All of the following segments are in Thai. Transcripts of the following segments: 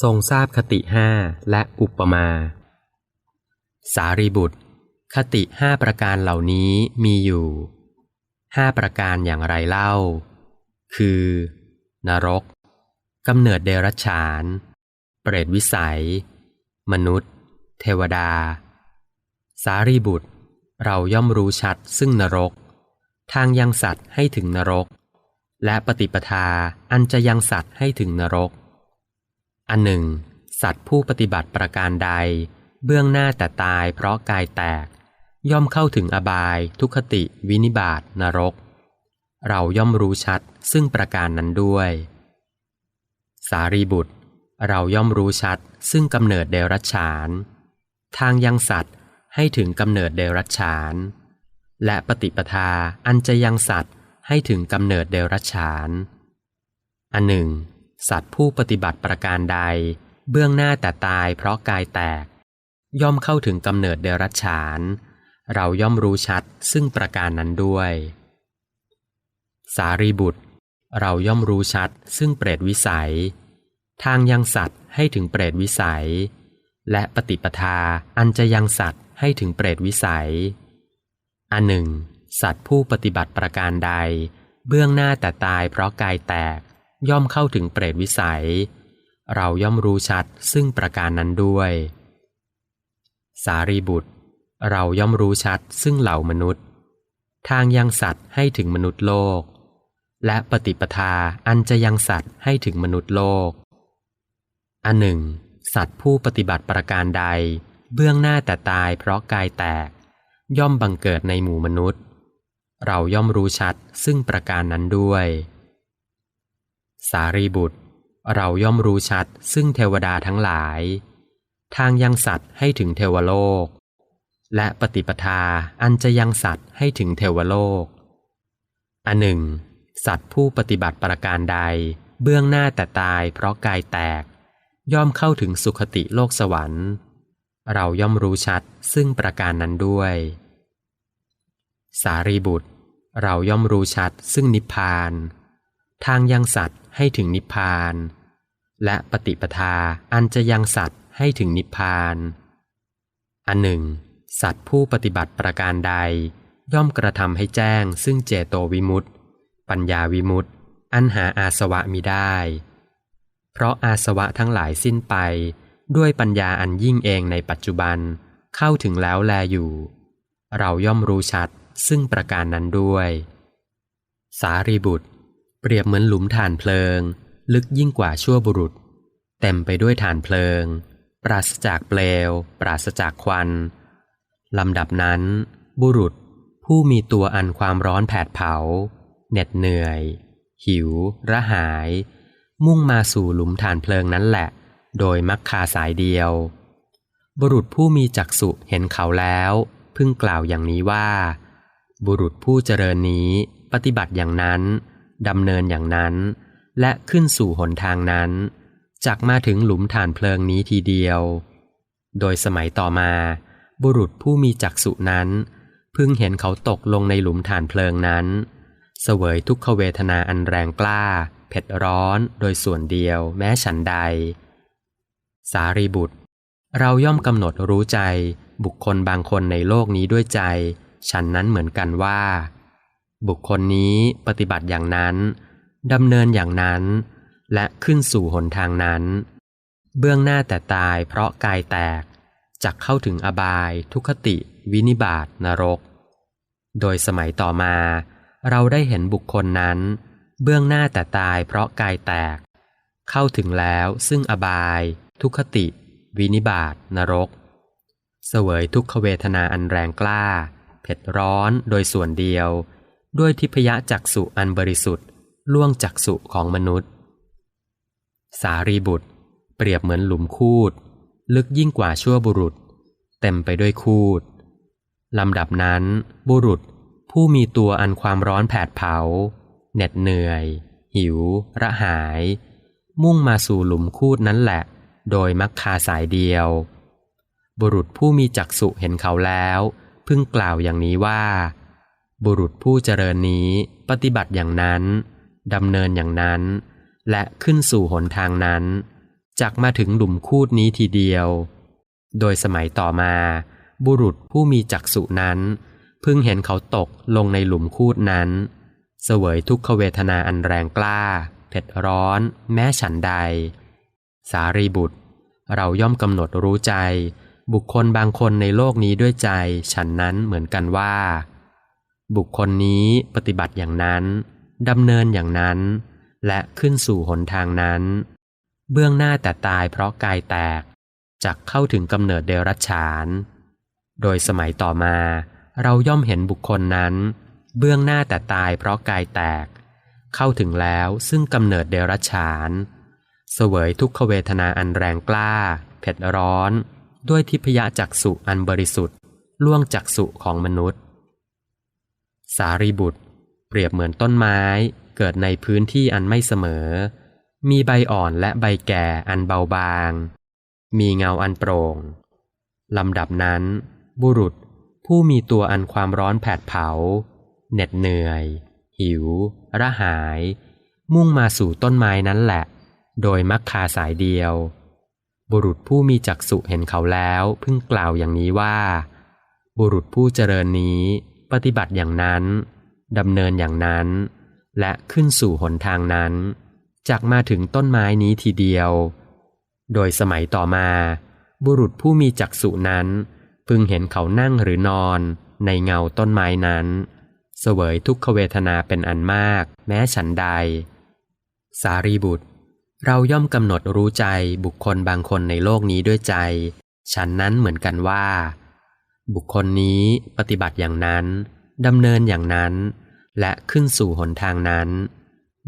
ทรงทราบคติห้าและอุปมา สารีบุตร คติห้าประการเหล่านี้มีอยู่ห้าประการอย่างไรเล่า คือ นรกกำเนิดเดรัจฉาน เปรตวิสัย มนุษย์ เทวดา สารีบุตร เราย่อมรู้ชัดซึ่งนรก ทางยังสัตว์ให้ถึงนรก และปฏิปทาอันจะยังสัตว์ให้ถึงนรก อันหนึ่ง สัตว์ผู้ปฏิบัติประการใด เบื้องหน้าแต่ตายเพราะกายแตก ย่อมเข้าถึงอบาย ทุคติ วินิบาตนรก เราย่อมรู้ชัดซึ่งประการนั้นด้วย สารีบุตร เราย่อมรู้ชัดซึ่งกำเนิดเดรัจฉาน ทางยังสัตว์ให้ถึงกำเนิดเดรัจฉาน และปฏิปทาอันจะยังสัตว์ให้ถึงกำเนิดเดรัจฉาน อันหนึ่ง สัตว์ผู้ปฏิบัติประการใด เบื้องหน้าแต่ตายเพราะกายแตก ย่อมเข้าถึงกำเนิดเดรัจฉาน เราย่อมรู้ชัดซึ่งประการนั้นด้วย สารีบุตร เราย่อมรู้ชัดซึ่งเปรตวิสัย ทางยังสัตว์ให้ถึงเปรตวิสัย และปฏิปทาอันจะยังสัตว์ให้ถึงเปรตวิสัย อันหนึ่ง สัตว์ผู้ปฏิบัติประการใด เบื้องหน้าแต่ตายเพราะกายแตก ย่อมเข้าถึงเปรตวิสัย เราย่อมรู้ชัดซึ่งประการนั้นด้วย สารีบุตร เราย่อมรู้ชัดซึ่งเหล่ามนุษย์ ทางยังสัตว์ให้ถึงมนุษย์โลก และปฏิปทาอันจะยังสัตว์ให้ถึงมนุษย์โลก อันหนึ่ง สัตว์ผู้ปฏิบัติประการใด เบื้องหน้าแต่ตายเพราะกายแตก ย่อมบังเกิดในหมู่มนุษย์ เราย่อมรู้ชัดซึ่งประการนั้นด้วย สารีบุตร เราย่อมรู้ชัดซึ่งเทวดาทั้งหลาย ทางยังสัตว์ให้ถึงเทวโลก และปฏิปทาอันจะยังสัตว์ให้ถึงเทวโลก อันหนึ่ง สัตว์ผู้ปฏิบัติประการใด เบื้องหน้าแต่ตายเพราะกายแตก ย่อมเข้าถึงสุขติโลกสวรรค์ เราย่อมรู้ชัดซึ่งประการนั้นด้วย สารีบุตรเราย่อมรู้ชัดซึ่งนิพพาน ทางยังสัตว์ ให้ถึงนิพพาน และปฏิปทาอันจะยังสัตว์ให้ถึงนิพพาน อันหนึ่ง สัตว์ผู้ปฏิบัติประการใด ย่อมกระทำให้แจ้ง ซึ่งเจโตวิมุตติ ปัญญาวิมุตติ อันหาอาสวะมิได้ เพราะอาสวะทั้งหลายสิ้นไป ด้วยปัญญาอันยิ่งเองในปัจจุบันเข้าถึงแล้วแลอยู่ เราย่อมรู้ชัดซึ่งประการนั้นด้วย สารีบุตร เปรียบเหมือนหลุมฐานเพลิง ลึกยิ่งกว่าชั่วบุรุษ เต็มไปด้วยฐานเพลิง ปราศจากเปลว ปราศจากควันลำดับนั้น บุรุษผู้มีตัวอันความร้อนแผดเผา เหน็ดเหนื่อย หิว ระหาย มุ่งมาสู่หลุมฐานเพลิงนั้นแหละ โดยมักคาสายเดียว บุรุษผู้มีจักษุเห็นเขาแล้วพึงกล่าวอย่างนี้ว่า บุรุษผู้เจริญนี้ปฏิบัติอย่างนั้น ดำเนินอย่างนั้น และขึ้นสู่หนทางนั้นจักมาถึงหลุมฐานเพลิงนี้ทีเดียว โดยสมัยต่อมา บุรุษผู้มีจักษุนั้น พึงเห็นเขาตกลงในหลุมฐานเพลิงนั้น เสวยทุกขเวทนาอันแรงกล้า เผ็ดร้อนโดยส่วนเดียวแม้ฉันใด สารีบุตร เราย่อมกำหนดรู้ใจบุคคลบางคนในโลกนี้ด้วยใจ ฉันนั้นเหมือนกันว่า บุคคลนี้ปฏิบัติอย่างนั้นดำเนินอย่างนั้น และขึ้นสู่หนทางนั้น เบื้องหน้าแต่ตายเพราะกายแตกจักเข้าถึงอบาย ทุคติ วินิบาตนรก โดยสมัยต่อมา เราได้เห็นบุคคลนั้น เบื้องหน้าแต่ตายเพราะกายแตก เข้าถึงแล้วซึ่งอบาย ทุคติ วินิบาตนรก เสวยทุกขเวทนาอันแรงกล้า เผ็ดร้อนโดยส่วนเดียว ด้วยทิพยจักสุอันบริสุทธิ์ล่วงจักสุของมนุษย์ สารีบุตร เปรียบเหมือนหลุมคูด ลึกยิ่งกว่าชั่วบุรุษ เต็มไปด้วยคูดลำดับนั้นบุรุษผู้มีตัวอันความร้อนแผดเผา เหน็ดเหนื่อย หิว ระหาย มุ่งมาสู่หลุมคูดนั้นแหละ โดยมักคาสายเดียว บุรุษผู้มีจักษุเห็นเขาแล้ว พึงกล่าวอย่างนี้ว่า บุรุษผู้เจริญนี้ปฏิบัติอย่างนั้นดำเนินอย่างนั้น และขึ้นสู่หนทางนั้นจักมาถึงหลุมคูดนี้ทีเดียว โดยสมัยต่อมา บุรุษผู้มีจักษุนั้น เพิ่งเห็นเขาตกลงในหลุมคูดนั้น เสวยทุกขเวทนาอันแรงกล้า เผ็ดร้อน แม้ฉันใด สารีบุตร เราย่อมกำหนดรู้ใจ บุคคลบางคนในโลกนี้ด้วยใจ ฉันนั้นเหมือนกันว่า บุคคลนี้ปฏิบัติอย่างนั้นดำเนินอย่างนั้น และขึ้นสู่หนทางนั้น เบื้องหน้าแต่ตายเพราะกายแตกจักเข้าถึงกำเนิดเดรัจฉาน โดยสมัยต่อมาเราย่อมเห็นบุคคลนั้น เบื้องหน้าแต่ตายเพราะกายแตก เข้าถึงแล้วซึ่งกำเนิดเดรัจฉาน เสวยทุกขเวทนาอันแรงกล้า เผ็ดร้อน ด้วยทิพยจักสุอันบริสุทธิ์ล่วงจักสุของมนุษย์ สารีบุตร เปรียบเหมือนต้นไม้ เกิดในพื้นที่อันไม่เสมอ มีใบอ่อนและใบแก่อันเบาบาง มีเงาอันโปร่งลำดับนั้น บุรุษผู้มีตัวอันความร้อนแผดเผา เหน็ดเหนื่อย หิว ระหาย มุ่งมาสู่ต้นไม้นั้นแหละ โดยมักคาสายเดียว บุรุษผู้มีจักษุเห็นเขาแล้วเพิ่งกล่าวอย่างนี้ว่า บุรุษผู้เจริญนี้ ปฏิบัติอย่างนั้นดำเนินอย่างนั้น และขึ้นสู่หนทางนั้นจากมาถึงต้นไม้นี้ทีเดียว โดยสมัยต่อมา บุรุษผู้มีจักษุนั้น พึงเห็นเขานั่งหรือนอนในเงาต้นไม้นั้น เสวยทุกขเวทนาเป็นอันมาก แม้ฉันใด สารีบุตร เราย่อมกำหนดรู้ใจบุคคลบางคนในโลกนี้ด้วยใจ ฉันนั้นเหมือนกันว่า บุคคลนี้ปฏิบัติอย่างนั้นดำเนินอย่างนั้น และขึ้นสู่หนทางนั้น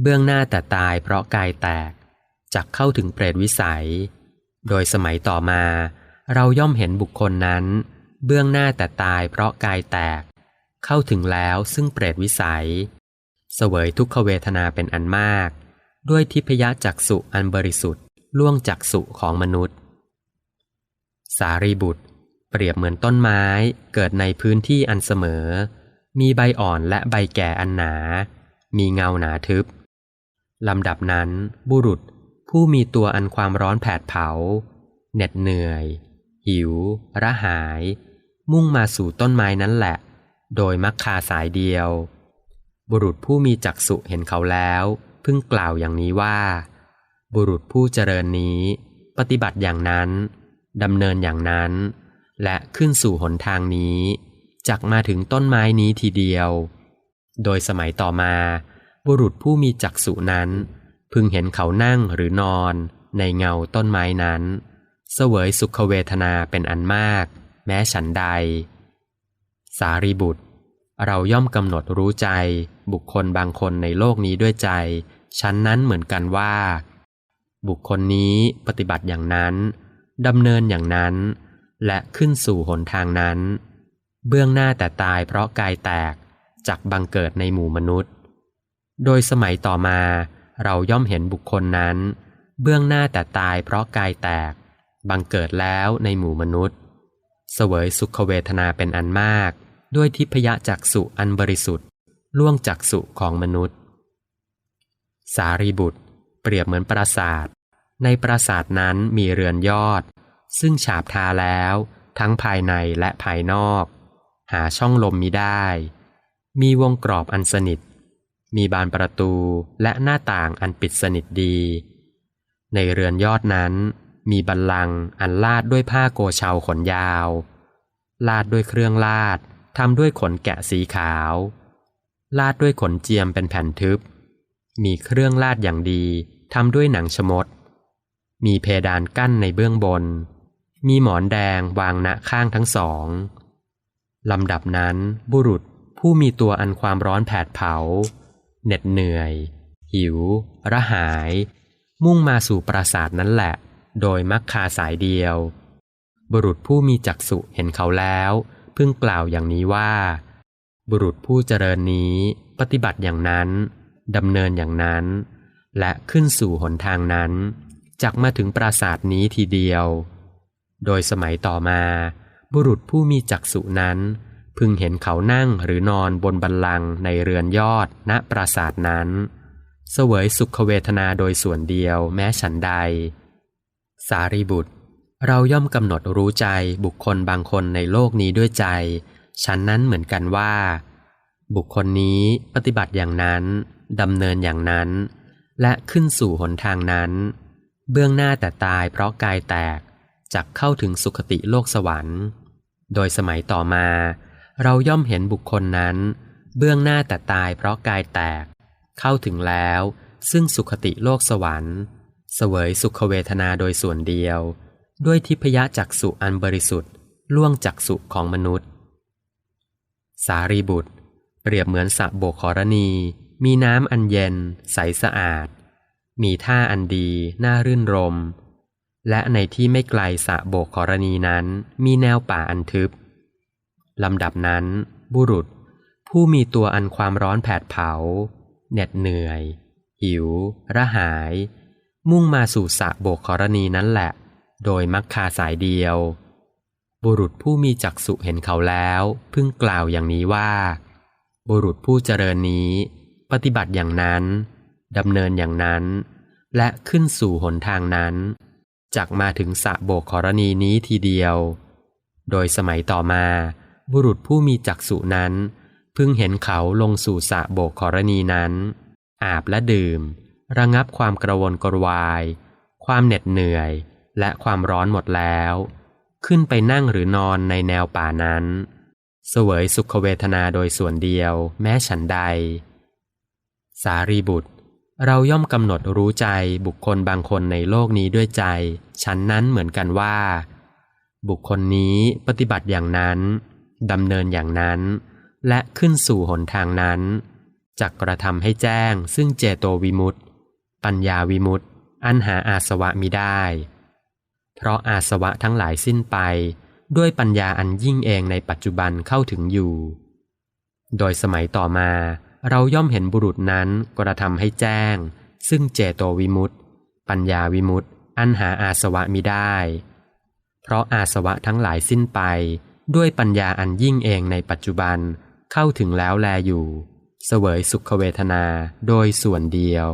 เบื้องหน้าแต่ตายเพราะกายแตกจักเข้าถึงเปรตวิสัย โดยสมัยต่อมา เราย่อมเห็นบุคคลนั้น เบื้องหน้าแต่ตายเพราะกายแตก เข้าถึงแล้วซึ่งเปรตวิสัย เสวยทุกขเวทนาเป็นอันมาก ด้วยทิพยจักสุอันบริสุทธิ์ล่วงจักสุของมนุษย์ สารีบุตร เปรียบเหมือนต้นไม้เกิดในพื้นที่อันเสมอ มีใบอ่อนและใบแก่อันหนา มีเงาหนาทึบลำดับนั้น บุรุษผู้มีตัวอันความร้อนแผดเผา เหน็ดเหนื่อย หิว ระหาย มุ่งมาสู่ต้นไม้นั้นแหละ โดยมักคาสายเดียว บุรุษผู้มีจักษุเห็นเขาแล้วเพิ่งกล่าวอย่างนี้ว่า บุรุษผู้เจริญนี้ ปฏิบัติอย่างนั้นดำเนินอย่างนั้น และขึ้นสู่หนทางนี้จักมาถึงต้นไม้นี้ทีเดียว โดยสมัยต่อมา บุรุษผู้มีจักษุนั้น พึงเห็นเขานั่งหรือนอนในเงาต้นไม้นั้น เสวยสุขเวทนาเป็นอันมาก แม้ฉันใด สารีบุตร เราย่อมกำหนดรู้ใจ บุคคลบางคนในโลกนี้ด้วยใจฉันนั้นเหมือนกันว่า บุคคลนี้ปฏิบัติอย่างนั้นดำเนินอย่างนั้น และขึ้นสู่หนทางนั้น เบื้องหน้าแต่ตายเพราะกายแตกจากบังเกิดในหมู่มนุษย์ โดยสมัยต่อมาเราย่อมเห็นบุคคลนั้น เบื้องหน้าแต่ตายเพราะกายแตก บังเกิดแล้วในหมู่มนุษย์ เสวยสุขเวทนาเป็นอันมาก ด้วยทิพยจักสุอันบริสุทธิ์ ล่วงจักสุของมนุษย์ สารีบุตร เปรียบเหมือนปราสาท ในปราสาทนั้นมีเรือนยอด ซึ่งฉาบทาแล้วทั้งภายในและภายนอก หาช่องลมมิได้ มีวงกรอบอันสนิท มีบานประตูและหน้าต่างอันปิดสนิทดี ในเรือนยอดนั้น มีบัลลังอันลาดด้วยผ้าโกเชาขนยาว ลาดด้วยเครื่องลาดทำด้วยขนแกะสีขาว ลาดด้วยขนเจียมเป็นแผ่นทึบ มีเครื่องลาดอย่างดีทำด้วยหนังชมด มีเพดานกั้นในเบื้องบน มีหมอนแดงวางณข้างทั้งสองลำดับนั้นบุรุษผู้มีตัวอันความร้อนแผดเผา เหน็ดเหนื่อย หิว ระหาย มุ่งมาสู่ปราสาทนั้นแหละ โดยมักคาสายเดียว บุรุษผู้มีจักษุเห็นเขาแล้ว เพิ่งกล่าวอย่างนี้ว่า บุรุษผู้เจริญนี้ปฏิบัติอย่างนั้นดำเนินอย่างนั้น และขึ้นสู่หนทางนั้น จักมาถึงปราสาทนี้ทีเดียว โดยสมัยต่อมา บุรุษผู้มีจักษุนั้น พึงเห็นเขานั่งหรือนอนบนบัลลังในเรือนยอดณปราสาทนั้น เสวยสุขเวทนาโดยส่วนเดียวแม้ฉันใด สารีบุตร เราย่อมกำหนดรู้ใจบุคคลบางคนในโลกนี้ด้วยใจ ฉันนั้นเหมือนกันว่า บุคคลนี้ปฏิบัติอย่างนั้นดำเนินอย่างนั้น และขึ้นสู่หนทางนั้น เบื้องหน้าแต่ตายเพราะกายแตก จักเข้าถึงสุคติโลกสวรรค์ โดยสมัยต่อมา เราย่อมเห็นบุคคลนั้น เบื้องหน้าแต่ตายเพราะกายแตก เข้าถึงแล้ว ซึ่งสุคติโลกสวรรค์ เสวยสุขเวทนาโดยส่วนเดียว ด้วยทิพยจักสุอันบริสุทธิ์ล่วงจักสุของมนุษย์ สารีบุตร เปรียบเหมือนสระโบกขรณี มีน้ำอันเย็น ใสสะอาด มีท่าอันดี น่ารื่นรม และในที่ไม่ไกลสระโบกขรณีนั้นมีแนวป่าอันทึบลำดับนั้น บุรุษ ผู้มีตัวอันความร้อนแผดเผา เหน็ดเหนื่อย หิว ระหาย มุ่งมาสู่สระโบกขรณีนั้นแหละ โดยมักคาสายเดียว บุรุษผู้มีจักษุเห็นเขาแล้ว พึงกล่าวอย่างนี้ว่า บุรุษผู้เจริญนี้ ปฏิบัติอย่างนั้นดำเนินอย่างนั้น และขึ้นสู่หนทางนั้น จักมาถึงสระโบกขรณีนี้ทีเดียว โดยสมัยต่อมา บุรุษผู้มีจักษุนั้นพึงเห็นเขาลงสู่สระโบกขรณีนั้น อาบและดื่ม ระงับความกระวนกระวาย ความเหน็ดเหนื่อย และความร้อนหมดแล้ว ขึ้นไปนั่งหรือนอนในแนวป่านั้นเสวยสุขเวทนาโดยส่วนเดียวแม้ฉันใด สารีบุตร เราย่อมกำหนดรู้ใจบุคคลบางคนในโลกนี้ด้วยใจฉันนั้นเหมือนกันว่า บุคคลนี้ปฏิบัติอย่างนั้นดำเนินอย่างนั้น และขึ้นสู่หนทางนั้นจักกระทำให้แจ้ง ซึ่งเจโตวิมุตติ ปัญญาวิมุตติ อันหาอาสวะมิได้ เพราะอาสวะทั้งหลายสิ้นไป ด้วยปัญญาอันยิ่งเองในปัจจุบันเข้าถึงอยู่ โดยสมัยต่อมา เราย่อมเห็นบุรุษนั้นกระทำให้แจ้ง ซึ่งเจโตวิมุตติ ปัญญาวิมุตติ อันหาอาสวะมิได้ เพราะอาสวะทั้งหลายสิ้นไป ด้วยปัญญาอันยิ่งเองในปัจจุบันเข้าถึงแล้วแลอยู่ เสวยสุขเวทนาโดยส่วนเดียว